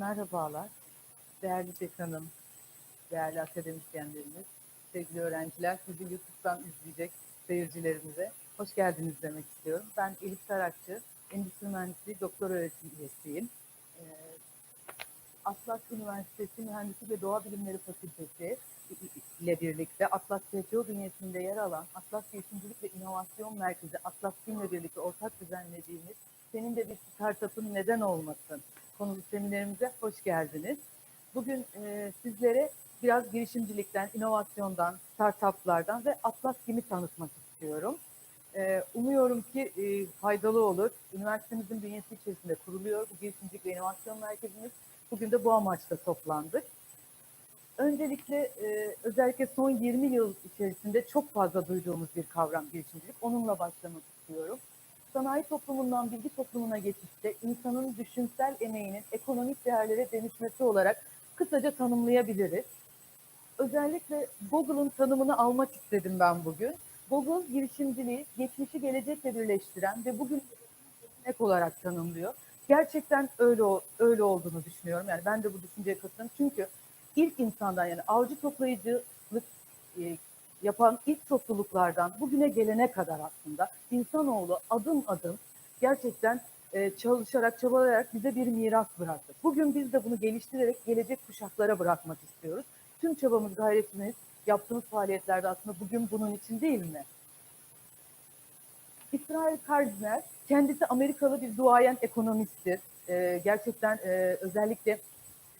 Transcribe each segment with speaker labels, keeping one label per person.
Speaker 1: Merhabalar, değerli dekanım, değerli akademisyenlerimiz, sevgili öğrenciler, sizi YouTube'dan izleyecek seyircilerimize hoş geldiniz demek istiyorum. Ben Elif Sarakçı, Endüstri Mühendisliği Doktor Öğretim Üyesiyim. Ee, Atlas Üniversitesi Mühendislik ve Doğa Bilimleri Fakültesi ile birlikte Atlas TCO bünyesinde yer alan Atlas Girişimcilik ve İnovasyon Merkezi Atlas Kim'le birlikte ortak düzenlediğimiz senin de bir startup'ın neden olmasın konulu seminerimize hoş geldiniz. Bugün e, sizlere biraz girişimcilikten, inovasyondan, startuplardan ve Atlas Kim'i tanıtmak istiyorum. E, umuyorum ki e, faydalı olur. Üniversitemizin bünyesi içerisinde kuruluyor bu girişimcilik ve inovasyon merkezimiz. Bugün de bu amaçla toplandık. Öncelikle e, özellikle son 20 yıl içerisinde çok fazla duyduğumuz bir kavram girişimcilik. Onunla başlamak istiyorum. Sanayi toplumundan bilgi toplumuna geçişte insanın düşünsel emeğinin ekonomik değerlere dönüşmesi olarak kısaca tanımlayabiliriz. Özellikle Google'ın tanımını almak istedim ben bugün. Google girişimciliği geçmişi gelecekle birleştiren ve bugün örnek olarak tanımlıyor. Gerçekten öyle öyle olduğunu düşünüyorum. Yani ben de bu düşünceye katılıyorum. Çünkü ilk insandan yani avcı toplayıcılık e, yapan ilk topluluklardan bugüne gelene kadar aslında insanoğlu adım adım gerçekten e, çalışarak, çabalayarak bize bir miras bıraktı. Bugün biz de bunu geliştirerek gelecek kuşaklara bırakmak istiyoruz. Tüm çabamız, gayretimiz, yaptığımız faaliyetlerde aslında bugün bunun için değil mi? İsrail Karzner, kendisi Amerikalı bir duayen ekonomisttir. E, gerçekten e, özellikle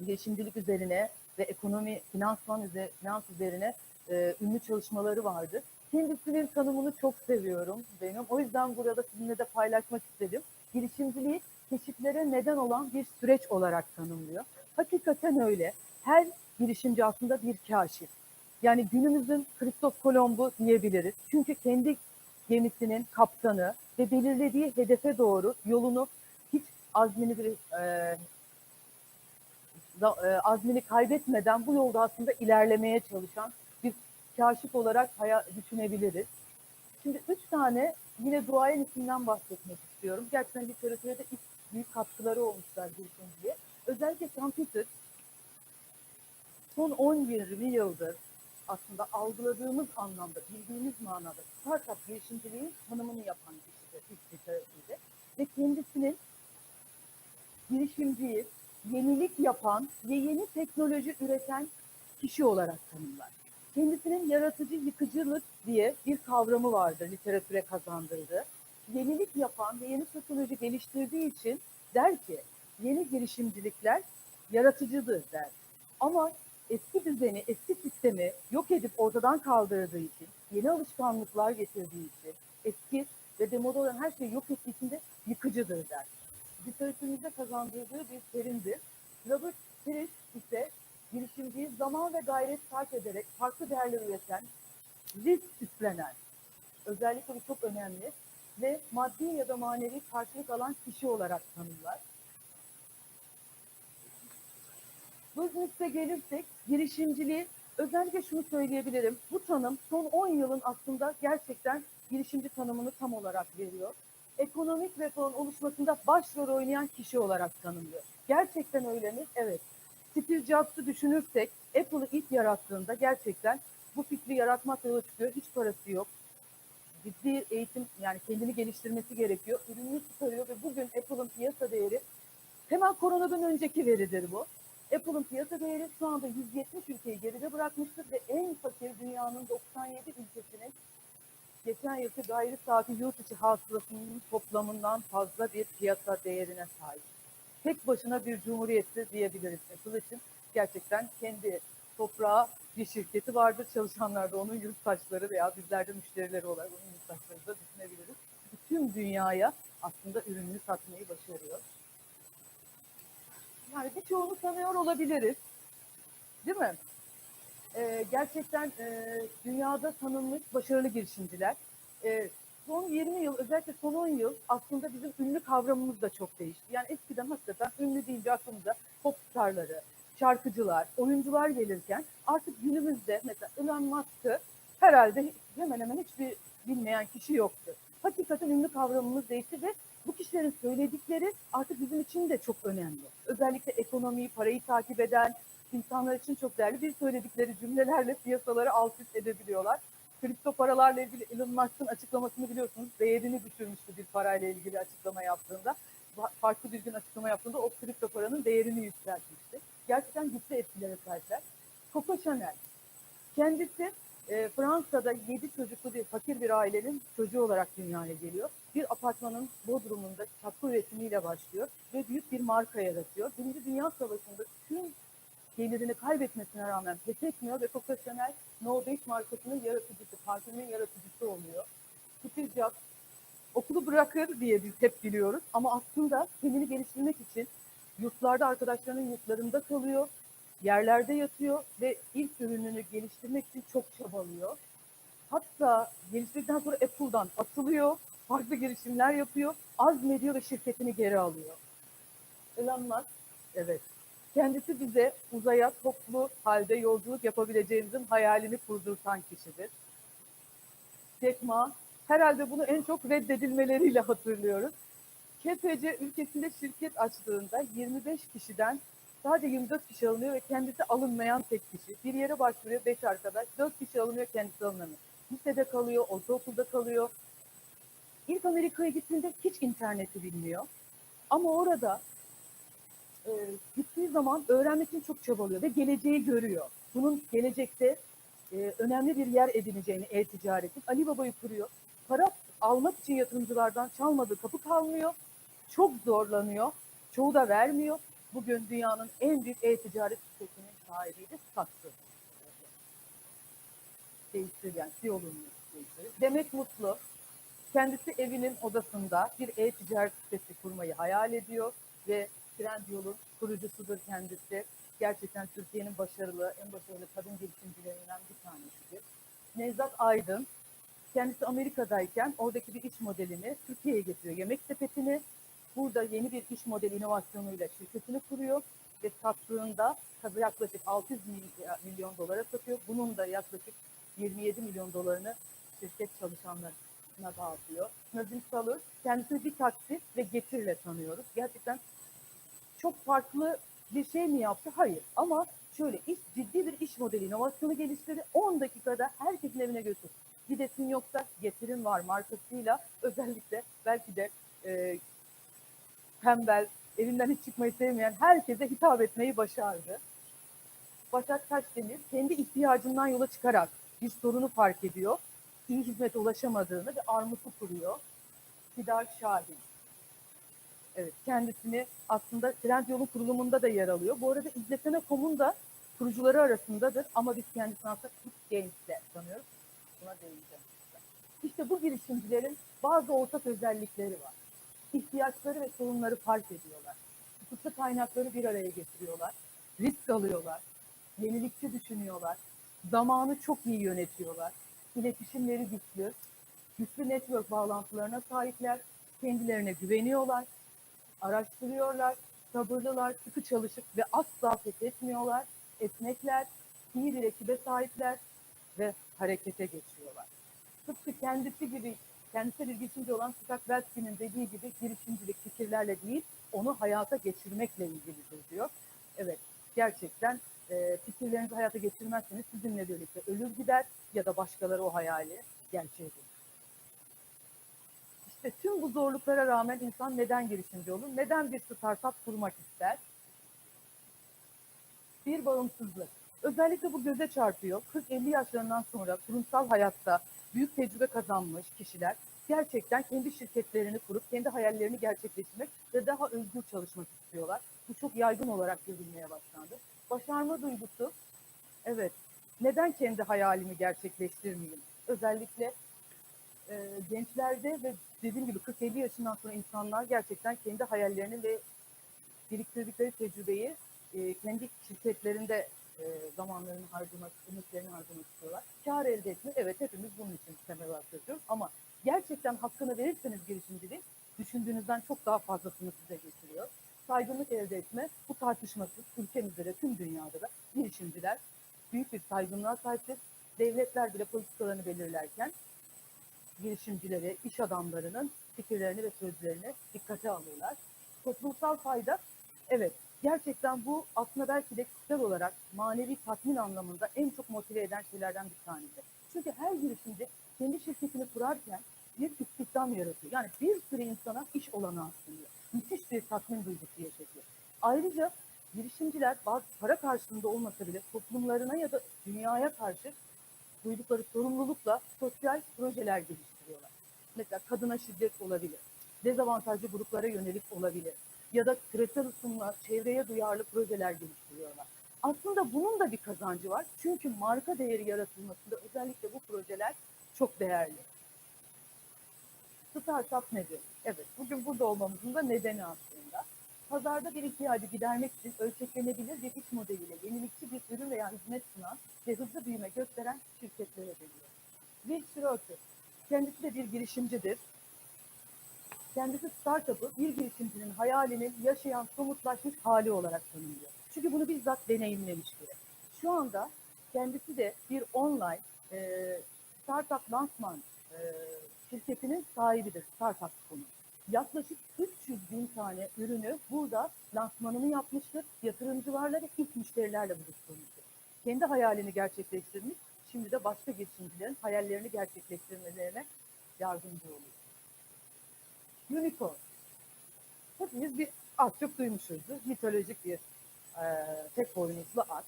Speaker 1: girişimcilik üzerine ve ekonomi, finansman üzerine, finans üzerine e, ünlü çalışmaları vardı. Kendisinin tanımını çok seviyorum benim. O yüzden burada sizinle de paylaşmak istedim. Girişimciliği keşiflere neden olan bir süreç olarak tanımlıyor. Hakikaten öyle. Her girişimci aslında bir kaşif. Yani günümüzün Kristof Kolomb'u diyebiliriz. Çünkü kendi gemisinin kaptanı ve belirlediği hedefe doğru yolunu hiç azmini bir e, e azmini kaybetmeden bu yolda aslında ilerlemeye çalışan kaşif olarak haya, düşünebiliriz. Şimdi üç tane yine duayen isimden bahsetmek istiyorum. Gerçekten literatüre de ilk büyük katkıları olmuşlar girişimciliğe. Özellikle Computer son 10-20 yıldır aslında algıladığımız anlamda, bildiğimiz manada startup girişimciliğin tanımını yapan kişidir ilk literatürde. Ve kendisinin girişimciyi yenilik yapan ve yeni teknoloji üreten kişi olarak tanımlar kendisinin yaratıcı yıkıcılık diye bir kavramı vardır literatüre kazandırdığı. Yenilik yapan ve yeni teknoloji geliştirdiği için der ki yeni girişimcilikler yaratıcıdır der. Ama eski düzeni, eski sistemi yok edip ortadan kaldırdığı için, yeni alışkanlıklar getirdiği için, eski ve demoda olan her şeyi yok ettiği için de yıkıcıdır der. Literatürümüzde kazandırdığı bir terimdir. Robert Parrish ise girişimciyi zaman ve gayret sarf ederek farklı değerler üreten, risk üstlenen, özellikle bu çok önemli ve maddi ya da manevi karşılık alan kişi olarak tanımlar. Business'e gelirsek girişimciliği özellikle şunu söyleyebilirim. Bu tanım son 10 yılın aslında gerçekten girişimci tanımını tam olarak veriyor. Ekonomik reform oluşmasında başrol oynayan kişi olarak tanımlıyor. Gerçekten öyle mi? Evet. Steve Jobs'u düşünürsek Apple'ı ilk yarattığında gerçekten bu fikri yaratmakla yola çıkıyor. Hiç parası yok. Ciddi eğitim yani kendini geliştirmesi gerekiyor. Ürününü çıkarıyor ve bugün Apple'ın piyasa değeri hemen koronadan önceki veridir bu. Apple'ın piyasa değeri şu anda 170 ülkeyi geride bırakmıştır ve en fakir dünyanın 97 ülkesinin geçen yılki gayri safi yurt içi hasılasının toplamından fazla bir piyasa değerine sahip tek başına bir cumhuriyetti diyebiliriz. Apple için gerçekten kendi toprağı bir şirketi vardır. Çalışanlar da onun yurttaşları veya bizler de müşterileri olarak onun yurttaşları da düşünebiliriz. Tüm dünyaya aslında ürününü satmayı başarıyor. Yani birçoğunu tanıyor olabiliriz. Değil mi? Ee, gerçekten e, dünyada tanınmış başarılı girişimciler. E, son 20 yıl özellikle son 10 yıl aslında bizim ünlü kavramımız da çok değişti. Yani eskiden hakikaten ünlü deyince aklımıza pop starları, şarkıcılar, oyuncular gelirken artık günümüzde mesela Elon Musk'ı herhalde hemen hemen hiçbir bilmeyen kişi yoktu. Hakikaten ünlü kavramımız değişti ve bu kişilerin söyledikleri artık bizim için de çok önemli. Özellikle ekonomiyi, parayı takip eden insanlar için çok değerli. Bir söyledikleri cümlelerle piyasaları alt üst edebiliyorlar. Kripto paralarla ilgili Elon Musk'ın açıklamasını biliyorsunuz. Değerini düşürmüştü bir parayla ilgili açıklama yaptığında. Fa- Farklı bir gün açıklama yaptığında o kripto paranın değerini yükseltmişti. Gerçekten güçlü etkilere sahipler. Coco Chanel. Kendisi e, Fransa'da 7 çocuklu bir fakir bir ailenin çocuğu olarak dünyaya geliyor. Bir apartmanın bodrumunda katkı üretimiyle başlıyor ve büyük bir marka yaratıyor. Birinci Dünya Savaşı'nda gelirini kaybetmesine rağmen pes etmiyor ve Chanel No 5 markasının yaratıcısı, parfümün yaratıcısı oluyor. Steve Jobs okulu bırakır diye biz hep biliyoruz ama aslında kendini geliştirmek için yurtlarda arkadaşlarının yurtlarında kalıyor, yerlerde yatıyor ve ilk ürününü geliştirmek için çok çabalıyor. Hatta geliştirdikten sonra Apple'dan atılıyor, farklı girişimler yapıyor, azmediyor ve şirketini geri alıyor. Elon Musk, evet. Kendisi bize uzaya toplu halde yolculuk yapabileceğimizin hayalini kurdurtan kişidir. Jack Ma, herhalde bunu en çok reddedilmeleriyle hatırlıyoruz. KPC ülkesinde şirket açtığında 25 kişiden sadece 24 kişi alınıyor ve kendisi alınmayan tek kişi. Bir yere başvuruyor 5 arkadaş, 4 kişi alınıyor kendisi alınamıyor. Lisede kalıyor, ortaokulda kalıyor. İlk Amerika'ya gittiğinde hiç interneti bilmiyor. Ama orada e, gittiği zaman öğrenmek için çok çabalıyor ve geleceği görüyor. Bunun gelecekte e, önemli bir yer edineceğini e-ticaretin. Ali Baba'yı kuruyor. Para almak için yatırımcılardan çalmadığı kapı kalmıyor. Çok zorlanıyor. Çoğu da vermiyor. Bugün dünyanın en büyük e-ticaret sitesinin sahibiydi. Sattı. Değiştir yani CEO'luğunu değiştirir. Demek Mutlu kendisi evinin odasında bir e-ticaret sitesi kurmayı hayal ediyor ve Trendyol'un kurucusudur kendisi. Gerçekten Türkiye'nin başarılı, en başarılı kadın girişimcilerinden bir tanesidir. Nevzat Aydın, kendisi Amerika'dayken oradaki bir iş modelini Türkiye'ye getiriyor. Yemek sepetini, burada yeni bir iş modeli inovasyonuyla şirketini kuruyor ve sattığında yaklaşık 600 mily- milyon dolara satıyor. Bunun da yaklaşık 27 milyon dolarını şirket çalışanlarına dağıtıyor. Nazım Salur, kendisini bir taksi ve getirle tanıyoruz. Gerçekten çok farklı bir şey mi yaptı? Hayır. Ama şöyle iş, ciddi bir iş modeli inovasyonu geliştirdi. 10 dakikada herkesin evine götür. Gidesin yoksa getirin var markasıyla özellikle belki de e, tembel, evinden hiç çıkmayı sevmeyen herkese hitap etmeyi başardı. Başak Taşdemir kendi ihtiyacından yola çıkarak bir sorunu fark ediyor. İyi hizmete ulaşamadığını ve armutu kuruyor. Hidar Şahin. Evet, kendisini aslında Trendyol'un kurulumunda da yer alıyor. Bu arada İzletene.com'un da kurucuları arasındadır ama biz kendisini aslında Quick Games'le tanıyoruz. Buna değineceğim. İşte bu girişimcilerin bazı ortak özellikleri var. İhtiyaçları ve sorunları fark ediyorlar. Kısıtlı kaynakları bir araya getiriyorlar. Risk alıyorlar. Yenilikçi düşünüyorlar. Zamanı çok iyi yönetiyorlar. İletişimleri güçlü. Güçlü network bağlantılarına sahipler. Kendilerine güveniyorlar araştırıyorlar, sabırlılar, sıkı çalışıp ve asla pes etmiyorlar, esnekler, iyi bir ekibe sahipler ve harekete geçiyorlar. Tıpkı kendisi gibi, kendisi bir girişimci olan Scott Belsky'nin dediği gibi girişimcilik fikirlerle değil, onu hayata geçirmekle ilgilidir diyor. Evet, gerçekten e, fikirlerinizi hayata geçirmezseniz sizinle birlikte ölür gider ya da başkaları o hayali gerçeğe dönüşür. İşte tüm bu zorluklara rağmen insan neden girişimci olur? Neden bir startup kurmak ister? Bir bağımsızlık. Özellikle bu göze çarpıyor. 40-50 yaşlarından sonra kurumsal hayatta büyük tecrübe kazanmış kişiler gerçekten kendi şirketlerini kurup kendi hayallerini gerçekleştirmek ve daha özgür çalışmak istiyorlar. Bu çok yaygın olarak görülmeye başlandı. Başarma duygusu, evet neden kendi hayalimi gerçekleştirmeyeyim? Özellikle e, gençlerde ve dediğim gibi 40-50 yaşından sonra insanlar gerçekten kendi hayallerini ve biriktirdikleri tecrübeyi e, kendi şirketlerinde e, zamanlarını harcamak, ümitlerini harcamak istiyorlar. Kar elde etme, evet hepimiz bunun için temel atıyoruz ama gerçekten hakkını verirseniz girişimciliğin düşündüğünüzden çok daha fazlasını size getiriyor. Saygınlık elde etme, bu tartışmasız ülkemizde de tüm dünyada da girişimciler büyük bir saygınlığa sahiptir. Devletler bile politikalarını belirlerken girişimcileri, iş adamlarının fikirlerini ve sözlerini dikkate alıyorlar. Toplumsal fayda, evet gerçekten bu aslında belki de kişisel olarak manevi tatmin anlamında en çok motive eden şeylerden bir tanesi. Çünkü her girişimci kendi şirketini kurarken bir istihdam yaratıyor. Yani bir sürü insana iş olanağı sunuyor. Müthiş bir tatmin duygusu yaşatıyor. Ayrıca girişimciler bazı para karşılığında olmasa bile toplumlarına ya da dünyaya karşı duydukları sorumlulukla sosyal projeler geliştiriyorlar. Mesela kadına şiddet olabilir, dezavantajlı gruplara yönelik olabilir ya da küresel ısınma, çevreye duyarlı projeler geliştiriyorlar. Aslında bunun da bir kazancı var. Çünkü marka değeri yaratılmasında özellikle bu projeler çok değerli. Startup nedir? Evet, bugün burada olmamızın da nedeni aslında. Pazarda bir ihtiyacı gidermek için ölçeklenebilir bir iş modeliyle yenilikçi bir ürün veya hizmet sunan ve hızlı büyüme gösteren şirketlere deniyor. Will Schroeder, kendisi de bir girişimcidir. Kendisi startup'ı bir girişimcinin hayalinin yaşayan, somutlaşmış hali olarak tanımlıyor. Çünkü bunu bizzat deneyimlemiş biri. Şu anda kendisi de bir online e, startup lansman e, şirketinin sahibidir startup.com'un. Yaklaşık 300 bin tane ürünü burada lansmanını yapmıştır. Yatırımcılarla ve ilk müşterilerle buluşturmuştur. Kendi hayalini gerçekleştirmiş, şimdi de başka girişimcilerin hayallerini gerçekleştirmelerine yardımcı oluyor. Unicorn. Hepimiz bir az çok duymuşuzdur. Mitolojik bir e, tek boynuzlu at.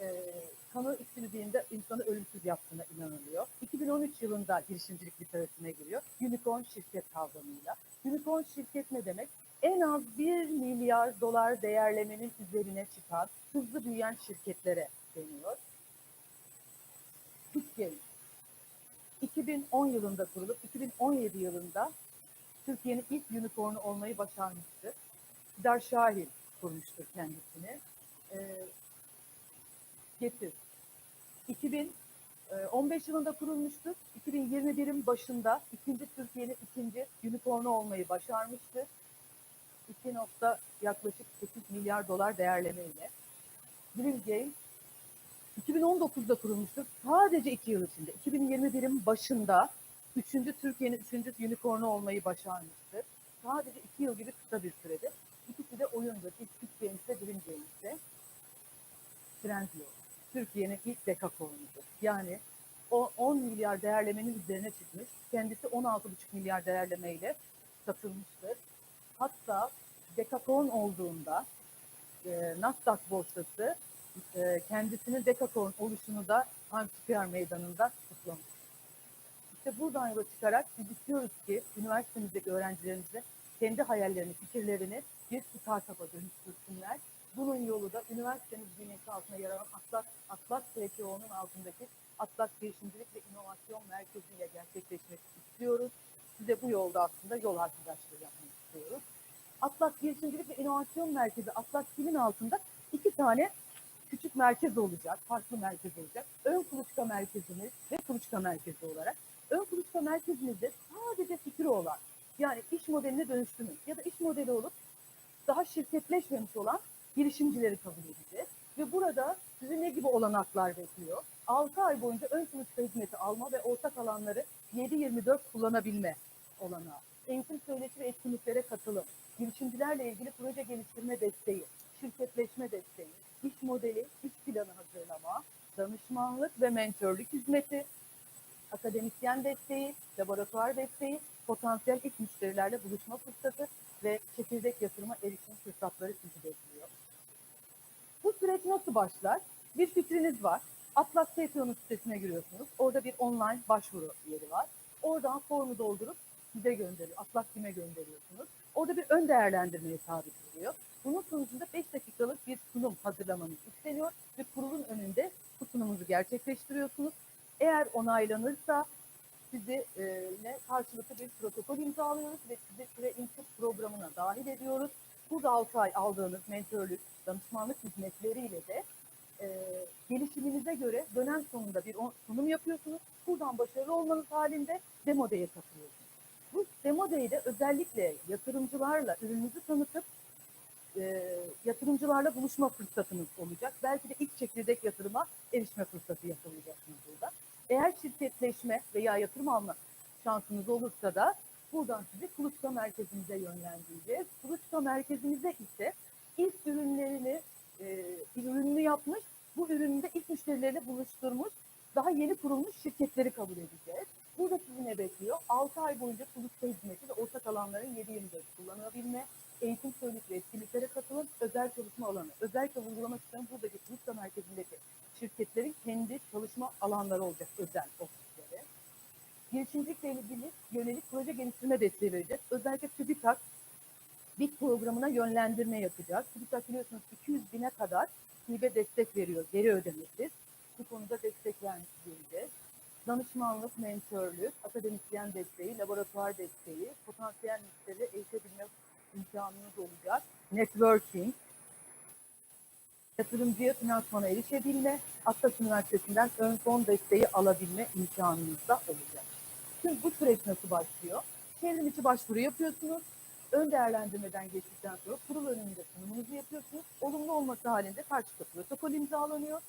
Speaker 1: E, kanı içildiğinde insanı ölümsüz yaptığına inanılıyor. 2013 yılında girişimcilik literatürüne giriyor. Unicorn şirket kavramıyla. Unicorn şirket ne demek? En az 1 milyar dolar değerlemenin üzerine çıkan hızlı büyüyen şirketlere deniyor. Pitgame 2010 yılında kurulup 2017 yılında Türkiye'nin ilk unicornu olmayı başarmıştır. Dar Şahin kurmuştur kendisini. Ee, Getir. 2015 yılında kurulmuştur. 2021'in başında ikinci Türkiye'nin ikinci unicornu olmayı başarmıştır. 2 nokta yaklaşık 8 milyar dolar değerlemeyle. Dream Game 2019'da kurulmuştur. Sadece 2 yıl içinde. 2021'in başında Üçüncü Türkiye'nin üçüncü unicornu olmayı başarmıştır. Sadece iki yıl gibi kısa bir süredir. İkisi de oyundur. İlk Squid Games'te, Dream Games'te. Trendlo. Türkiye'nin ilk dekakornudur. Yani o 10 milyar değerlemenin üzerine çıkmış. Kendisi 16,5 milyar değerlemeyle satılmıştır. Hatta dekakorn olduğunda e, Nasdaq borsası e, kendisinin dekakorn oluşunu da Square meydanında kutlamış. İşte buradan yola çıkarak biz istiyoruz ki üniversitemizdeki öğrencilerimize kendi hayallerini, fikirlerini bir startup'a dönüştürsünler. Bunun yolu da üniversitemiz bünyesi altında yer alan Atlas, Atlas TKO'nun altındaki Atlas Girişimcilik ve İnovasyon Merkezi ile gerçekleşmek istiyoruz. Size bu yolda aslında yol arkadaşlığı yapmak istiyoruz. Atlas Girişimcilik ve İnovasyon Merkezi, Atlas kimin altında iki tane küçük merkez olacak, farklı merkez olacak. Ön kuluçka merkezimiz ve kuluçka merkezi olarak ön kuluçka merkezimizde sadece fikri olan yani iş modeline dönüştürmek ya da iş modeli olup daha şirketleşmemiş olan girişimcileri kabul edeceğiz. Ve burada sizi ne gibi olanaklar bekliyor? 6 ay boyunca ön kuluçka hizmeti alma ve ortak alanları 7-24 kullanabilme olanağı. Eğitim söyleşi ve etkinliklere katılım, girişimcilerle ilgili proje geliştirme desteği, şirketleşme desteği, iş modeli, iş planı hazırlama, danışmanlık ve mentörlük hizmeti, akademisyen desteği, laboratuvar desteği, potansiyel ilk müşterilerle buluşma fırsatı ve çekirdek yatırıma erişim fırsatları sizi bekliyor. Bu süreç nasıl başlar? Bir fikriniz var. Atlas TTO'nun sitesine giriyorsunuz. Orada bir online başvuru yeri var. Oradan formu doldurup size gönderiyor. Atlas kime gönderiyorsunuz. Orada bir ön değerlendirmeye tabi tutuluyor. Bunun sonucunda 5 dakikalık bir sunum hazırlamanız isteniyor ve kurulun önünde bu sunumunuzu gerçekleştiriyorsunuz. Eğer onaylanırsa sizi e, yine karşılıklı bir protokol imzalıyoruz ve sizi süre input programına dahil ediyoruz. Burada 6 ay aldığınız mentörlük, danışmanlık hizmetleriyle de e, gelişiminize göre dönem sonunda bir sunum yapıyorsunuz. Buradan başarılı olmanız halinde Demo Day'e katılıyorsunuz. Bu Demo Day'de özellikle yatırımcılarla ürününüzü tanıtıp e, yatırımcılarla buluşma fırsatınız olacak. Belki de ilk çekirdek yatırıma erişme fırsatı yakalayacaksınız burada. Eğer şirketleşme veya yatırım alma şansınız olursa da Buradan sizi kuluçka merkezimize yönlendireceğiz. Kuluçka merkezimize ise ilk ürünlerini, e, ürününü yapmış, bu ürünü de ilk müşterileriyle buluşturmuş, daha yeni kurulmuş şirketleri kabul edeceğiz. Burada sizi ne bekliyor? 6 ay boyunca kuluçka hizmeti ve ortak alanların 7-24 kullanabilme, eğitim söyleşi ve etkinliklere katılım, özel çalışma alanı. Özellikle vurgulamak istedim buradaki kuluçka merkezindeki şirketlerin kendi çalışma alanları olacak özel ofisleri. Girişimcilikle ilgili yönelik proje geliştirme desteği vereceğiz. Özellikle TÜBİTAK bir programına yönlendirme yapacağız. TÜBİTAK biliyorsunuz 200 bine kadar hibe destek veriyor, geri ödemesiz. Bu konuda destek vermiş göreceğiz. Danışmanlık, mentörlük, akademisyen desteği, laboratuvar desteği, potansiyel müşteri eğitebilme imkanınız olacak. Networking, yatırımcıya finansmana erişebilme, Atlas Üniversitesi'nden ön fon desteği alabilme imkanınız da olacak. Şimdi bu süreç nasıl başlıyor? Çevrim içi başvuru yapıyorsunuz. Ön değerlendirmeden geçtikten sonra kurul önünde sunumunuzu yapıyorsunuz. Olumlu olması halinde karşı protokol imzalanıyor.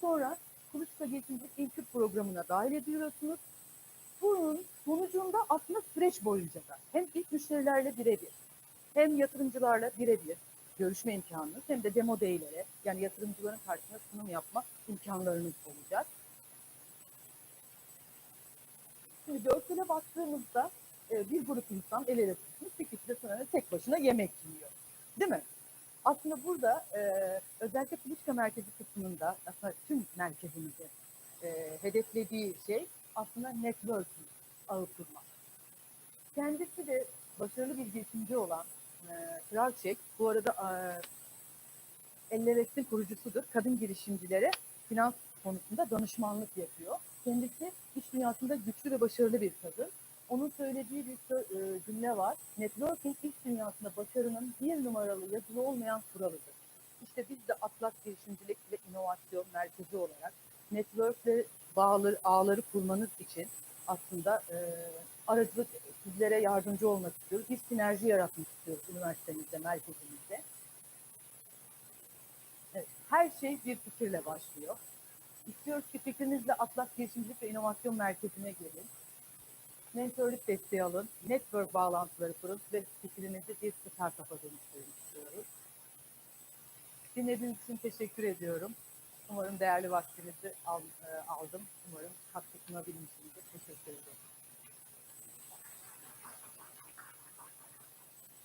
Speaker 1: Sonra Kuluçka Girişimcilik İlkür programına dahil ediyorsunuz. Bunun sonucunda aslında süreç boyunca da hem ilk müşterilerle birebir hem yatırımcılarla birebir görüşme imkanınız hem de demo daylere yani yatırımcıların karşısında sunum yapma imkanlarınız olacak. Şimdi görsele baktığımızda e, bir grup insan el ele tutmuş, bir kişi de sonra tek başına yemek yiyor. Değil mi? Aslında burada e, özellikle kuluçka merkezi kısmında aslında tüm merkezimizi e, hedeflediği şey aslında networking ağı kurmak. Kendisi de başarılı bir girişimci olan e, Kral Çek, bu arada e, Elleres'in kurucusudur. Kadın girişimcilere finans konusunda danışmanlık yapıyor. Kendisi iş dünyasında güçlü ve başarılı bir kadın. Onun söylediği bir e, cümle var. Networking iş dünyasında başarının bir numaralı yazılı olmayan kuralıdır. İşte biz de Atlas Girişimcilik ve İnovasyon Merkezi olarak networkle bağlı, ağları kurmanız için aslında e, aracılık sizlere yardımcı olmak istiyoruz. Bir sinerji yaratmak istiyoruz üniversitemizde, merkezimizde. Evet, her şey bir fikirle başlıyor. İstiyoruz ki fikrinizle Atlas Girişimcilik ve İnovasyon Merkezi'ne gelin. Mentörlük desteği alın, network bağlantıları kurun ve fikrinizi bir startup'a dönüştürün istiyoruz. Dinlediğiniz için teşekkür ediyorum. Umarım değerli vaktinizi e, aldım. Umarım katkı sunabilmişimdir. Teşekkür ederim.